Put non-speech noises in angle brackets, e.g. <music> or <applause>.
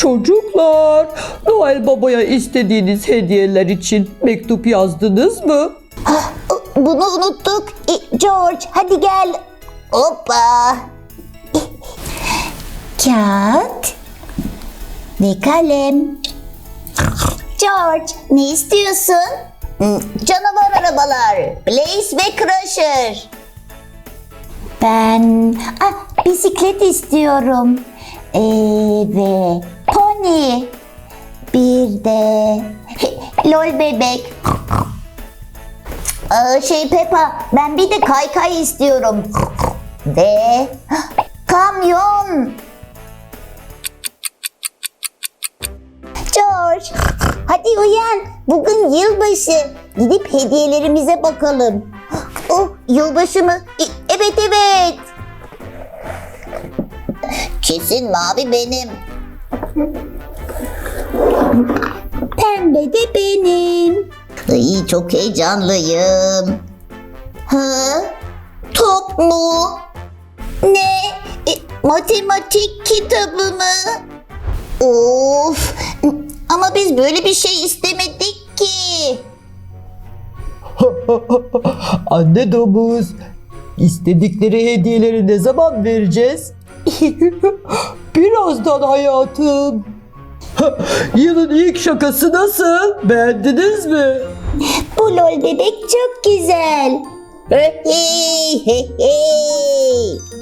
Çocuklar, Noel Baba'ya istediğiniz hediyeler için mektup yazdınız mı? Bunu unuttuk. E, George hadi gel. Hoppa. Kağıt ve kalem. George ne istiyorsun? Hmm, Canavar arabalar. Blaze ve Crusher. Ben ah, bisiklet istiyorum. Ee, ve pony. Bir de <laughs> lol bebek. Aa, şey Peppa, ben bir de kaykay istiyorum. Ve <gasps> kamyon. George, hadi uyan. Bugün yılbaşı. Gidip hediyelerimize bakalım. <gasps> Oh, yılbaşı mı? Kesin mavi benim. Pembe de benim. Ay, çok heyecanlıyım. Ha? Top mu? Ne? E, matematik kitabı mı? Of! Ama biz böyle bir şey istemedik ki. <laughs> Anne domuz, istedikleri hediyeleri ne zaman vereceğiz? <laughs> Birazdan hayatım. <laughs> Yılın ilk şakası nasıl? Beğendiniz mi? Bu lol bebek çok güzel. Hey hey hey.